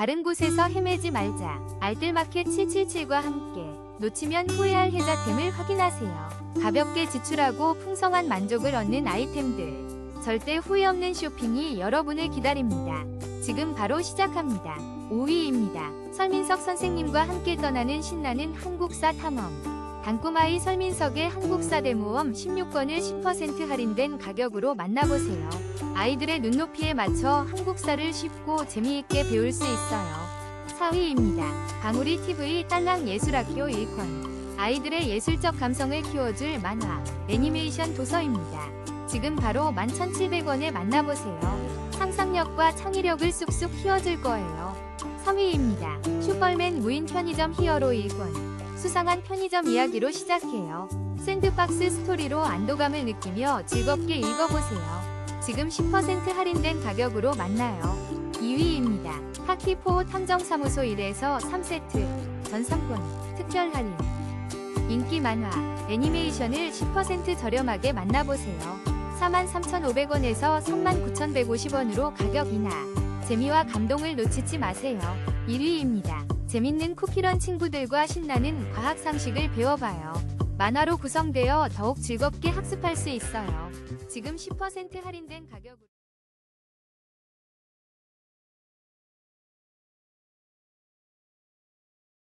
다른 곳에서 헤매지 말자. 알뜰마켓 777과 함께 놓치면 후회할 혜자템을 확인하세요. 가볍게 지출하고 풍성한 만족을 얻는 아이템들. 절대 후회 없는 쇼핑이 여러분을 기다립니다. 지금 바로 시작합니다. 5위입니다. 설민석 선생님과 함께 떠나는 신나는 한국사 탐험. 단꿈아이 설민석의 한국사 대모험 16권을 10% 할인된 가격으로 만나보세요. 아이들의 눈높이에 맞춰 한국사를 쉽고 재미있게 배울 수 있어요. 4위입니다. 방울이 TV 딸랑 예술학교 1권. 아이들의 예술적 감성을 키워줄 만화, 애니메이션 도서입니다. 지금 바로 11,700원에 만나보세요. 상상력과 창의력을 쑥쑥 키워줄 거예요. 3위입니다. 슈퍼맨 무인 편의점 히어로 1권. 수상한 편의점 이야기로 시작해요. 샌드박스 스토리로 안도감을 느끼며 즐겁게 읽어보세요. 지금 10% 할인된 가격으로 만나요. 2위입니다. 하키포 탐정사무소 1에서 3세트 전상권 특별 할인 인기 만화 애니메이션을 10% 저렴하게 만나보세요. 43,500원에서 39,150원으로 가격 인하 재미와 감동을 놓치지 마세요. 1위입니다. 재밌는 쿠키런 친구들과 신나는 과학 상식을 배워봐요. 만화로 구성되어 더욱 즐겁게 학습할 수 있어요. 지금 10% 할인된 가격으로